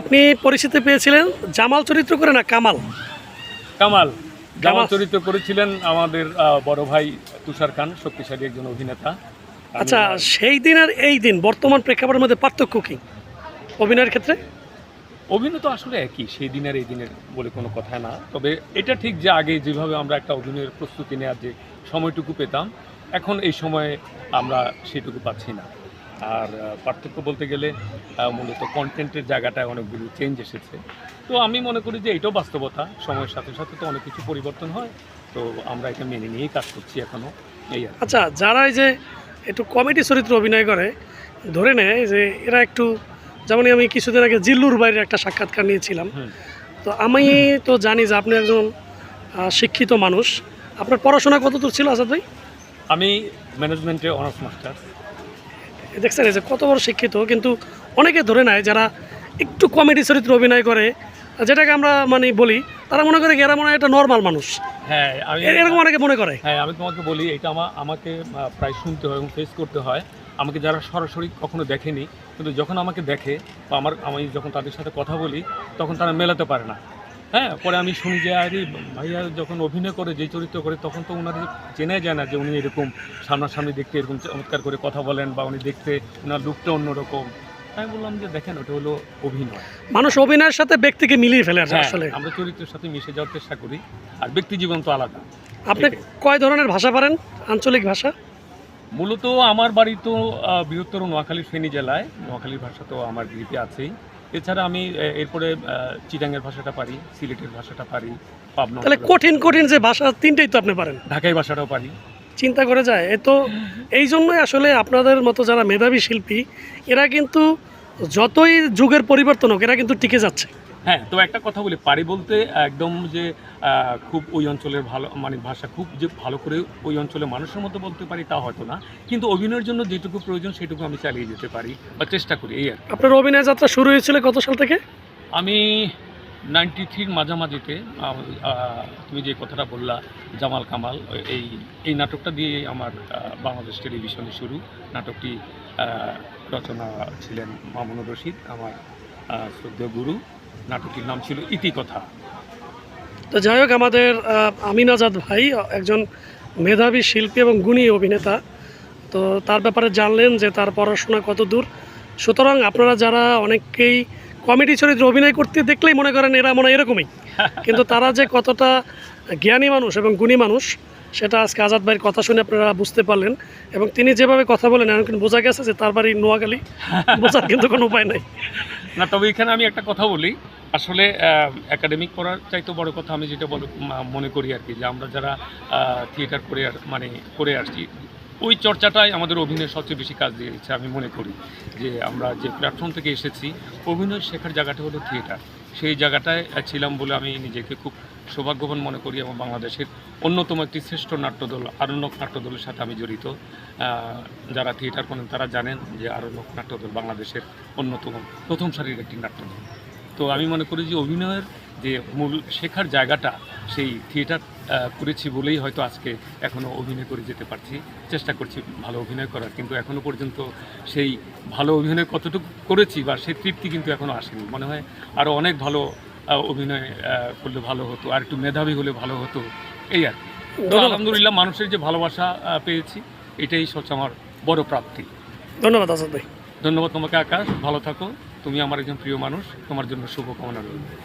আপনি পরিচিতি পেয়েছিলেন জামাল চরিত্র করে না কামাল? কামাল। জামাল চরিত্র করেছিলেন আমাদের বড় ভাই তুষার খান শক্তিশালী একজন অভিনেতা। আচ্ছা সেই দিন আর এই দিন বর্তমান প্রেক্ষাপটের মধ্যে পার্থক্য কি? অভিনয়ের ক্ষেত্রে? অভিনয় তো আসলে একই সেই দিনের এই দিনের বলে কোনো কথা না। তবে এটা ঠিক যে আগে যেভাবে আমরা একটা অভিনয়ের প্রস্তুতি নেওয়ার যে সময়টুকু পেতাম এখন এই সময়ে আমরা সেটুকু পাচ্ছি না। আর পার্থক্য বলতে গেলে মূলত কন্টেন্টের জায়গাটায় অনেকগুলো চেঞ্জ এসেছে। তো আমি মনে করি যে এটাও বাস্তবতা। সময়ের সাথে সাথে তো অনেক কিছু পরিবর্তন হয়। তো আমরা এটা মেনে নিয়েই কাজ করছি এখনও এই আচ্ছা যারা এই যে একটু কমেডি চরিত্র অভিনয় করে ধরে নেয় যে এরা একটু যেমন আমি কিছুদিন আগে জিল্লুর বাইরের একটা সাক্ষাৎকার নিয়েছিলাম। তো আমি তো জানি যে আপনি একজন শিক্ষিত মানুষ। আপনার পড়াশোনা কত দূর ছিল আজাদ ভাই? আমি ম্যানেজমেন্টে অনার্স মাস্টার দেখছেন এই যে কত বড় শিক্ষিত কিন্তু অনেকে ধরে নেয় যারা একটু কমেডি চরিত্র অভিনয় করে যেটাকে আমরা মানে বলি তারা মনে করে এরা মনে হয় একটা নর্মাল মানুষ। হ্যাঁ আমি এরকম অনেকে মনে করে। হ্যাঁ আমি তোমাকে বলি এটা আমা আমাকে প্রায় শুনতে হয় এবং ফেস করতে হয়। আমাকে যারা সরাসরি কখনো দেখেনি কিন্তু যখন আমাকে দেখে বা আমার আমি যখন তাদের সাথে কথা বলি তখন তারা মেলাতে পারে না। হ্যাঁ পরে আমি শুনি যে আরে ভাইয়া যখন অভিনয় করে যে চরিত্র করে তখন তো ওনার চেনাই যায় না যে উনি এরকম সামনাসামনি দেখতে এরকম চমৎকার করে কথা বলেন বা উনি দেখতে ওনার লুকটা অন্যরকম। আমি বললাম যে দেখেন ওটা হলো অভিনয়। মানুষ অভিনয়ের সাথে ব্যক্তিকে মিলিয়ে ফেলে হ্যাঁ আসলে। আমরা চরিত্রের সাথে মিশে যাওয়ার চেষ্টা করি আর ব্যক্তি জীবন তো আলাদা। আপনি কয় ধরনের ভাষা পারেন? আঞ্চলিক ভাষা? মূলত আমার বাড়ি তো বৃহত্তর নোয়াখালী ফেনী জেলায়। নোয়াখালীর ভাষা তো আমার গ্রিপে আছেই। এছাড়া আমি এরপরে চিটাঙ্গের ভাষাটা পারি সিলেটের ভাষাটা পারি পাবনা তাহলে কঠিন কঠিন যে ভাষা তিনটেই তো আপনি পারেন। ঢাকাই ভাষাটাও পারি। চিন্তা করে যায়। এ তো এই জন্যই আসলে আপনাদের মতো যারা মেধাবী শিল্পী এরা কিন্তু যতই যুগের পরিবর্তন হোক এরা কিন্তু টিকে যাচ্ছে। হ্যাঁ তো একটা কথা বলি। পারি বলতে একদম যে খুব ওই অঞ্চলের ভালো মানে ভাষা খুব যে ভালো করে ওই অঞ্চলের মানুষের মতো বলতে পারি তা হয়তো না। কিন্তু অভিনয়ের জন্য যেটুকু প্রয়োজন সেটুকু আমি চালিয়ে যেতে পারি বা চেষ্টা করি এই আর আপনার অভিনয় যাত্রা শুরু হয়েছিল কত সাল থেকে? আমি নাইনটি থ্রির মাঝামাঝিতে তুমি যে কথাটা বললা জামাল কামাল এই এই নাটকটা দিয়ে আমার বাংলাদেশ টেলিভিশনে শুরু। নাটকটি রচনা ছিলেন মামুনুর রশিদ আমার শ্রদ্ধেয় গুরু। নাটকটির নাম ছিল ইতিকথা তো যাই হোক আমাদের আহ, আমিন আজাদ ভাই একজন মেধাবী শিল্পী এবং গুণী অভিনেতা। তো তার ব্যাপারে জানলেন যে তার পড়াশোনা কত দূর। সুতরাং আপনারা যারা অনেকেই কমেডি চরিত্রে অভিনয় করতে দেখলেই মনে করেন এরা মনে এরকমই। কিন্তু তারা যে কতটা জ্ঞানী মানুষ এবং গুণী মানুষ সেটা আজকে আজাদ ভাইয়ের কথা শুনে আপনারা বুঝতে পারলেন। এবং তিনি যেভাবে কথা বলেন এখন কিন্তু বোঝা গেছে যে তার বাড়ি নোয়াখালী। বোঝার কিন্তু কোনো উপায় নাই। না, তবে এখানে আমি একটা কথা বলি। আসলে একাডেমিক পড়ার চাইতে বড় কথা আমি যেটা বল মনে করি আর কি, যে আমরা যারা থিয়েটার করে আর মানে করে আসছি, ওই চর্চাটাই আমাদের অভিনয়ের সবচেয়ে বেশি কাজ দিয়েছে আমি মনে করি। যে আমরা যে প্ল্যাটফর্ম থেকে এসেছি, অভিনয় শেখার জায়গাটা হলো থিয়েটার সেই জায়গাটায় ছিলাম বলে আমি নিজেকে খুব সৌভাগ্যবান মনে করি এবং বাংলাদেশের অন্যতম একটি শ্রেষ্ঠ নাট্যদল, আরণ্যক নাট্যদলের সাথে আমি জড়িত। যারা থিয়েটার করেন তারা জানেন যে আরণ্যক নাট্যদল বাংলাদেশের অন্যতম, প্রথম সারির একটি নাট্যদল। তো আমি মনে করি যে অভিনয়ের যে মূল শেখার জায়গাটা, সেই থিয়েটার করেছি বলেই হয়তো আজকে এখনও অভিনয় করে যেতে পারছি। চেষ্টা করছি ভালো অভিনয় করার, কিন্তু এখনও পর্যন্ত সেই ভালো অভিনয় কতটুকু করেছি বা সেই তৃপ্তি কিন্তু এখনও আসেনি। মনে হয় আরও অনেক ভালো অভিনয় করলে ভালো হতো আর একটু মেধাবী হলে ভালো হতো এই আর কি। আলহামদুলিল্লাহ মানুষের যে ভালোবাসা পেয়েছি এটাই হচ্ছে আমার বড় প্রাপ্তি। ধন্যবাদ আসাদ ভাই। ধন্যবাদ তোমাকে আকাশ। ভালো থাকো। তুমি আমার একজন প্রিয় মানুষ। তোমার জন্য শুভকামনা রইল।